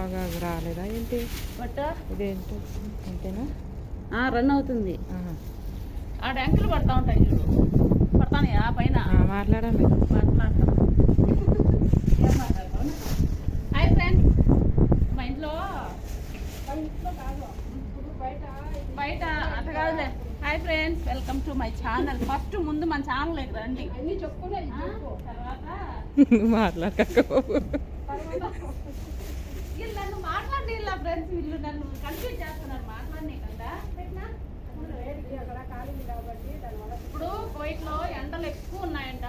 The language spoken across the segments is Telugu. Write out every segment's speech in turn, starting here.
ఆగా రాలేదా? ఏంటి? బట్ట? ఇదేంటి? అంతేనా? రన్ అవుతుంది. ఆ డ్యాంకులు పడతా ఉంటాయి చూడు. పడతానే ఆ పైన? మాట్లాడండి మాట్లాడతాం హాయ్ ఫ్రెండ్ మా ఇంట్లో బయట అట్లా కాదులే. Hi friends. Welcome to my channel. First ముందు మన ఛానల్ రండి. తర్వాత మాట్లాడకపో వీళ్ళు నన్ను మాట్లాడి ఇలా ఫ్రెండ్స్ వీళ్ళు నన్ను కన్ఫ్యూజ్ చేస్తున్నారు. మాట్లాడినే కదా పెట్టినా? ఇప్పుడు కోయిట్లో ఎండలు ఎక్కువ ఉన్నాయంట.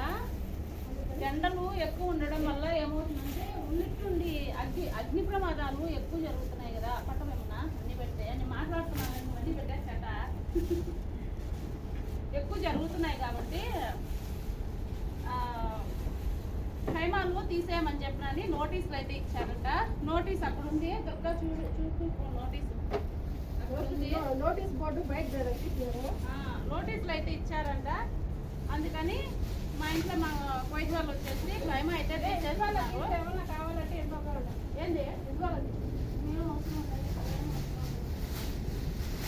ఎండలు ఎక్కువ ఉండడం వల్ల ఏమవుతుందంటే ఉన్నట్టుండి అగ్ని అగ్ని ప్రమాదాలు ఎక్కువ జరుగుతున్నాయి కదా. పట్టమేమన్నా అన్ని పెడితే అని మాట్లాడుతున్నాను అన్ని పెట్టేసట ఎక్కువ జరుగుతున్నాయి కాబట్టి ఆ, ఖైమాలు తీసేయమని చెప్పినని నోటీసులు అయితే ఇచ్చారట. నోటీస్ అక్కడ ఉంది దుర్గా చూడు చూసుకో నోటీస్. నోటీస్ బోర్డు బయట నోటీసులు అయితే ఇచ్చారంట. అందుకని మా ఇంట్లో మా కోయిట్ వాళ్ళు వచ్చేసి క్రైమ్ అయితే ఏమన్నా కావాలంటే కావాలి ఏంది.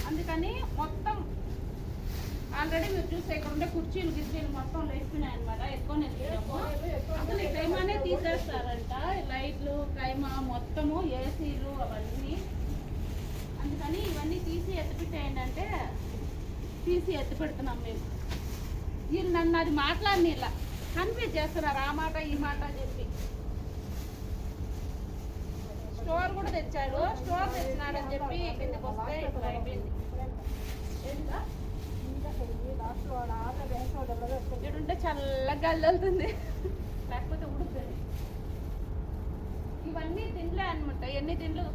అందుకని మొత్తం ఆల్రెడీ మీరు చూస్తే ఇక్కడ ఉండే కుర్చీలు గిర్చీలు మొత్తం లేస్తున్నాయి అనమాట ఎక్కువ వెళ్ళాము అసలు ఈ తీసేస్తారంట. లైట్లు కైమా మొత్తము ఏసీలు అవన్నీ. అందుకని ఇవన్నీ తీసి ఎత్తిపెట్టేయండి అంటే తీసి ఎత్తిపెడుతున్నాం మేము. వీళ్ళు నన్ను అది మాట్లాడిన ఇలా కన్ఫ్యూజ్ చేస్తున్నారు ఆ మాట ఈ మాట చెప్పి. స్టోర్ కూడా తెచ్చాడు స్టోర్ తెచ్చినాడని చెప్పి కిందకి వస్తే ఇప్పుడు అయిపోయింది ఏంటా? లాస్ట్ వాడు ఆర్డర్ వేసుకోవడం ఇక్కడుంటే చల్లగా గాలి వెళ్తుంది లేకపోతే ఉడుతుంది ఇవన్నీ తిండ్లే అనమాట ఎన్ని తిండ్లు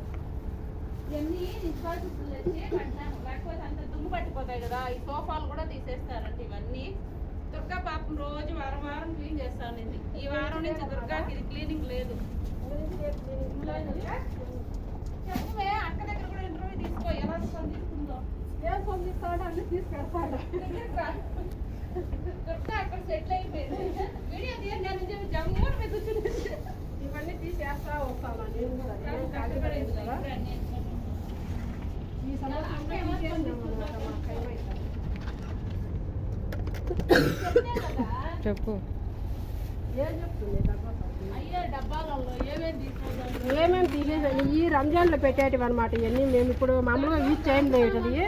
ఎన్ని? తెచ్చి కట్టినాము లేకపోతే అంత దుమ్ము పట్టిపోతాయి కదా. ఈ సోఫాలు కూడా తీసేస్తారంట ఇవన్నీ. దుర్గా పాపం రోజు వారం వారం క్లీన్ చేస్తాను ఇది ఈ వారం నుంచి దుర్గాకి ఇది క్లీనింగ్ లేదు చెప్పవే అక్క దగ్గర కూడా ఇంటర్వ్యూ తీసుకో ఎలా స్పందిస్తుందో ఏం పొందిస్తాడో అన్ని తీసుకెళ్తాడు దుర్గా అక్కడ సెటిల్ అయిపోయింది వీడియో తీయండి అని చెప్పి జమ్మూరు మీద కూర్చుని ఇవన్నీ తీసేస్తా వస్తాను నేను కూడా ఈ సంవత్సరం తీసేసినాం అన్నమాట మా చెప్పు. ఏమేమి ఏమేమి తీసేసాను? ఈ రంజాన్లో పెట్టేటివి అనమాట ఇవన్నీ. మేము ఇప్పుడు మామూలుగా యూజ్ చేయండి ఇవి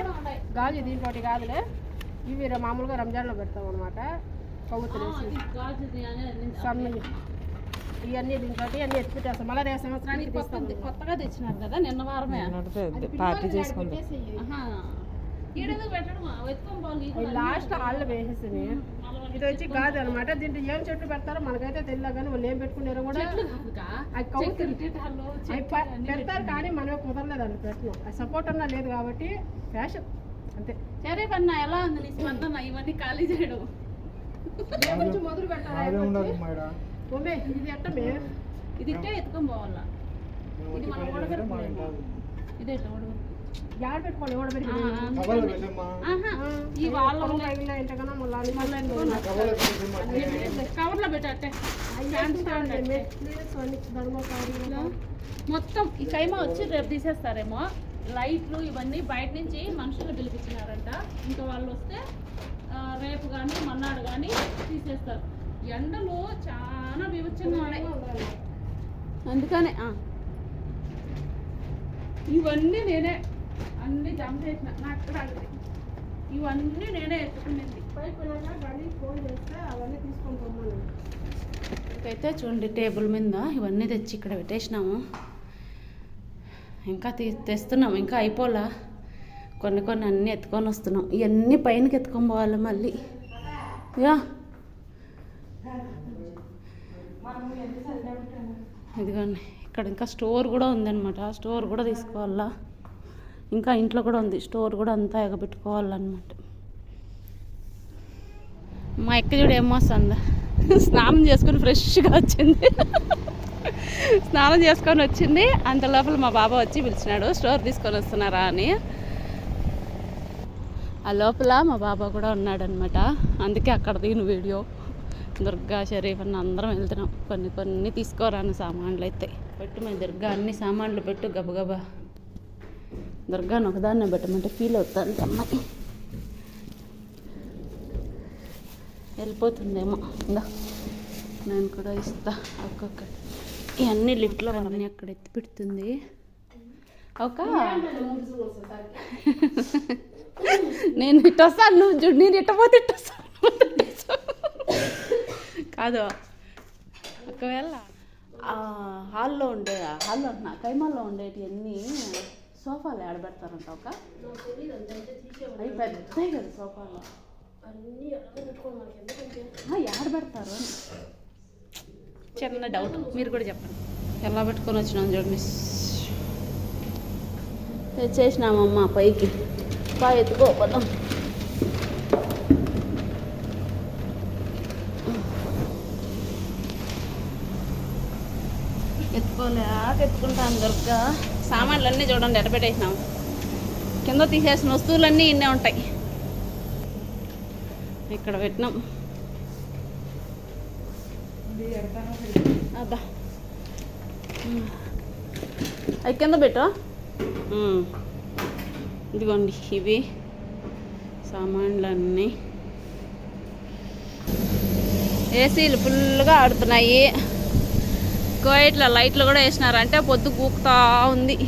గాజు దీంట్లో కాదులే. ఇవి ర- మామూలుగా రంజాన్లో పెడతాం అనమాట సన్నవి ఇవన్నీ దీంట్లో అన్నీ ఎత్తి పెట్టేస్తాం. మళ్ళీ రేపు సంవత్సరానికి కొత్తగా తెచ్చినారు కదా నిన్న వారమే. పార్టీ చేసుకుందాం. లాస్ట్ ఆళ్ళు వేసేసి మళ్ళీ ఇది వచ్చి గాజు అనమాట దీంట్లో ఏం చెట్టు పెడతారో మనకైతే తెలియదు కానీ వాళ్ళు ఏం పెట్టుకున్నారో కూడా చెట్లు చెట్లు పెడతారు కానీ మనమే కుదరలేదండి పెట్టినాం అది సపోర్ట్ అన్నా లేదు కాబట్టి ఫ్యాషన్. అంతే సరే పన్న ఎలా ఉంది నీ స్పందన? ఇవన్నీ ఖాళీ చేయడం. నుంచి మొదలు పెట్టాలి ఓమే ఇది ఎట్టమే ఇది ఇట్టే ఎత్తుకొని పోవాలా? ఇది మనం ఓడబెట్టుకోలేము ఇదే ఓడబెట్టు యాడ పెట్టుకోవాలి? ఈ వాళ్ళ ఎంతకన్నా మళ్ళీ మళ్ళీ కవర్లో పెట్టే మొత్తం ఈ కైమా వచ్చి రేపు తీసేస్తారేమో. లైట్లు ఇవన్నీ బయట నుంచి మనుషులు పిలిపించినారంట. ఇంకా వాళ్ళు వస్తే రేపు కానీ మన్నాడు కానీ తీసేస్తారు. ఎండలు చాలా వివచ్చంగా ఉన్నాయి. అందుకనే. ఇవన్నీ నేనే అన్ని జమ చేసిన. నాకు కూడా ఇవన్నీ నేనే ఎత్తుకునేది. ఫోన్ చేస్తే అవన్నీ తీసుకొని పోమని అయితే చూడండి టేబుల్ మీద ఇవన్నీ తెచ్చి ఇక్కడ పెట్టేసినాము. ఇంకా తీ తెస్తున్నాం ఇంకా అయిపోలా. కొన్ని కొన్ని అన్నీ ఎత్తుకొని వస్తున్నాం. ఇవన్నీ పైనకి ఎత్తుకొని పోవాలి మళ్ళీ. యా. ఇదిగోండి ఇక్కడ ఇంకా స్టోర్ కూడా ఉందన్నమాట. స్టోర్ కూడా తీసుకోవాలా? ఇంకా ఇంట్లో కూడా ఉంది. స్టోర్ కూడా అంతా ఎగబెట్టుకోవాలన్నమాట. మా ఎక్క చూడు ఏమో స్నానం చేసుకుని ఫ్రెష్గా వచ్చింది. స్నానం చేసుకొని వచ్చింది. అంత లోపల మా బాబా వచ్చి పిలిచినాడు స్టోర్ తీసుకొని వస్తున్నారా అని. ఆ లోపల మా బాబా కూడా ఉన్నాడనమాట అందుకే అక్కడ దిగిన వీడియో. దుర్గా షరీఫ్ అన్న అందరం వెళ్తున్నాం. కొన్ని కొన్ని తీసుకోరాను సామాన్లు అయితే పెట్టు మేము దుర్గా అన్ని సామాన్లు పెట్టు గబగబా. దుర్గాను ఒకదాన్నే పెట్టమంటే ఫీల్ అవుతుంది అమ్మాయి వెళ్ళిపోతుందేమో. ఇందా నేను కూడా ఇస్తా ఒక్కొక్కటి. ఇవన్నీ లిఫ్ట్లో అన్నీ అక్కడ ఎత్తి పెడుతుంది? ఒక నేను ఇటు వస్తాను నువ్వు చూడు నేను ఇట్టపోతే ఇటు వస్తాను కాదు ఒకవేళ హాల్లో ఉండే హాల్లో అంటున్నా కైమాల్లో ఉండేటి అన్నీ సోఫాలు ఆడబెడతారంట ఒక? అవి పెద్దవి కదా సోఫాలు. ఆడ పెడతారు? అని చిన్న డౌట్ మీరు కూడా చెప్పండి. ఎలా పెట్టుకొని వచ్చినాం చూడండి తెచ్చేసినామమ్మా పైకి. పా ఎత్తుకోపోదాం ఎత్తుకోలేక ఎత్తుకుంటాను దొరక సామాన్లు అన్నీ చూడండి ఎడబెట్టేసినాం కింద తీసేసిన వస్తువులన్నీ ఇన్నే ఉంటాయి. ఇక్కడ పెట్టినాం. అబ్బా. అవి కింద పెట్టు ఇదిగోండి ఇవి సామాన్లన్నీ. ఏసీలు ఫుల్గా ఆడుతున్నాయి. కోయిట్ల లైట్లు కూడా వేసినారు. అంటే పొద్దు కూకుతా ఉంది.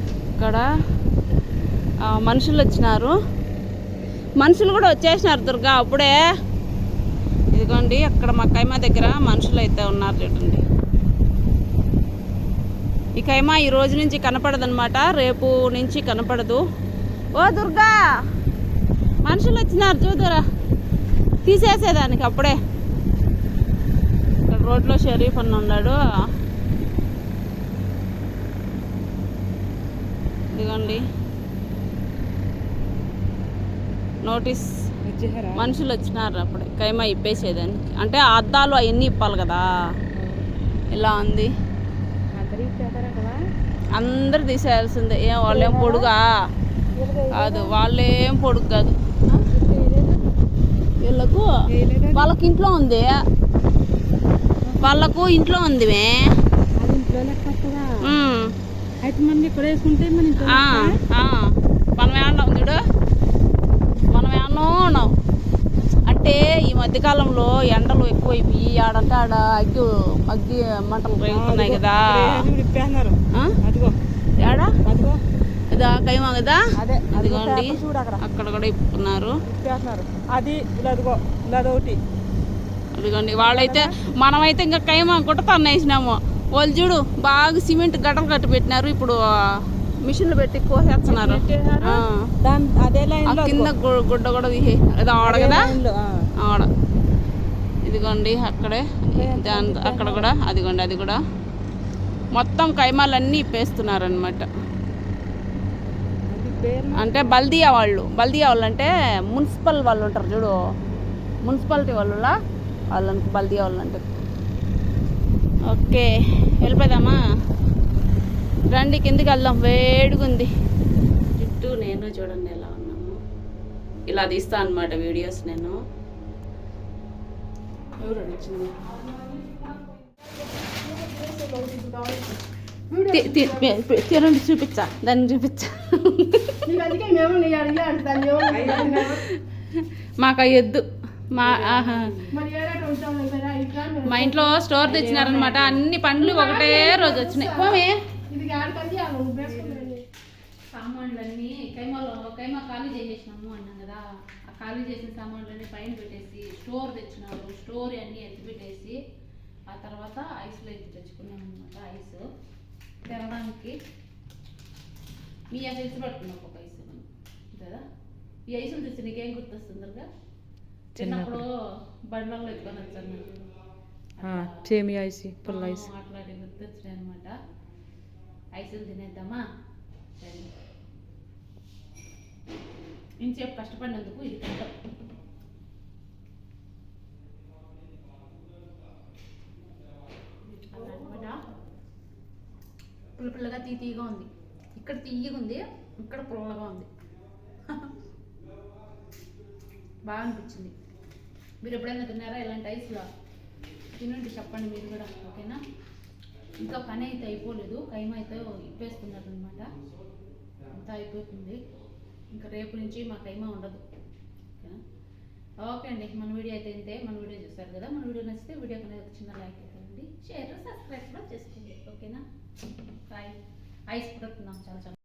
అక్కడ మనుషులు వచ్చినారు. మనుషులు కూడా వచ్చేసినారు దుర్గా అప్పుడే. ఇదిగోండి అక్కడ మా కైమా దగ్గర మనుషులు అయితే ఉన్నారు చూడండి. ఈ కైమా ఈ రోజు నుంచి కనపడదనమాట రేపు నుంచి కనపడదు. ఓ దుర్గా! మనుషులు వచ్చినారు చూదురా తీసేసేదానికి అప్పుడే. ఇక్కడ రోడ్లో షరీఫ్ అని ఉన్నాడు. ఇదిగోండి. నోటీస్ మనుషులు వచ్చినారు అప్పుడే. కైమా ఇప్పేసేదానికి అంటే అద్దాలు అవన్నీ ఇప్పాలి కదా. ఇలా ఉంది. అందరూ తీసేయాల్సిందే. ఏం వాళ్ళేం పొడుగా? కాదు వాళ్ళేం పొడుగు కాదు. వీళ్ళకు వాళ్ళకి ఇంట్లో ఉంది. వాళ్ళకు ఇంట్లో ఉంది. అయితే మనం ఇక్కడ వేసుకుంటే మన చూడు? ఉన్నాం అంటే ఈ మధ్యకాలంలో ఎండలు ఎక్కువైపోయి ఆడంటే ఆడ అగ్గి అగ్గి మంటలు రేగుతున్నాయి కదా. ఇప్పేస్తున్నారు ఆ? అదిగో. ఏడా? అదిగో. ఇదా కైమా కదా అదే ఇదిగోండి చూడు అక్కడ. కూడా ఇప్పుతున్నారు అది అదొకటి. అదిగోండి వాళ్ళైతే మనమైతే ఇంకా కైమా కూడా తన్నేసినాము వాళ్ళు చూడు బాగా సిమెంట్ గడ్డలు కట్టి పెట్టినారు. ఇప్పుడు మిషన్లు పెట్టి కోసేస్తున్నారు. అదే లైన్ కింద గుడ్డ కూడా అది ఆడ కదా? ఆడ. ఇదిగోండి అక్కడే. దాని అక్కడ కూడా అదిగోండి అది కూడా. మొత్తం కైమాలన్నీ ఇప్పేస్తున్నారు అనమాట అంటే బల్దియా వాళ్ళు. బల్దియా వాళ్ళు అంటే మున్సిపల్ వాళ్ళు ఉంటారు చూడు. మున్సిపాలిటీ వాళ్ళు వాళ్ళకి బల్దియా వాళ్ళు అంటే ఓకే వెళ్ళిపోదామా? రండి కిందికి వెళ్దాం. వేడిగుంది. చుట్టూ నేను చూడండి ఎలా ఉన్నాము ఇలా తీస్తా అనమాట వీడియోస్ నేను. ఎవరు వచ్చింది? తి- తి- తి- తినండి చూపించా. దాన్ని చూపించా. మాకు అవి వద్దు మా మా ఇంట్లో స్టోర్ తెచ్చినారనమాట అన్ని పండ్లు ఒకటే రోజు వచ్చినాయి. పోమే. సామాన్లన్నీ కైమాలో కైమా ఖాళీ చేసేసినాము అన్నాం కదా. ఆ ఖాళీ చేసిన సామాన్లన్నీ పైన పెట్టేసి స్టోర్ తెచ్చినారు. స్టోర్ అన్నీ ఎత్తి పెట్టేసి ఆ తర్వాత ఐస్లో ఎత్తి తెచ్చుకున్నాం అనమాట ఐస్ తినడానికి. మీ ఐస్ పట్టుకున్నాం ఒక ఐస్. కదా? ఈ ఐసులు చూసి నీకేం గుర్తొస్తుందిగా చిన్నప్పుడు బండ్లలో ఎత్తుకొని వచ్చాను. చేమి ఐసి పుల్ల ఐసి ఆ, అట్లాంటి గుర్తొచ్చినాయి అనమాట ఐసులు తినేద్దామా? సరే. ఇంచేపు కష్టపడినందుకు ఇది తింటాం అలా అన్నమాట పుల్ల పుల్లగా తీ తీయగా ఉంది. ఇక్కడ తీయగా ఉంది ఇక్కడ పుల్లగా ఉంది. బాగా అనిపించింది. మీరు ఎప్పుడైనా తిన్నారా? ఇలాంటి ఐస్లో? తినండి చెప్పండి మీరు కూడా ఓకేనా? ఇంకా పని అయితే అయిపోలేదు కైమ అయితే ఇప్పేస్తున్నారు అనమాట అంతా అయిపోతుంది. ఇంకా రేపు నుంచి మా కైమ ఉండదు ఓకేనా? ఓకే అండి మన వీడియో అయితే ఇంతే. మన వీడియో చూస్తారు కదా? మన వీడియో నచ్చితే వీడియో అనేది ఒక చిన్న లైక్ ఇవ్వండి షేర్ సబ్స్క్రైబ్ కూడా చేసుకోండి ఓకేనా? బాయ్. ఐస్ కూడా తిన్నాం చాలా చాలా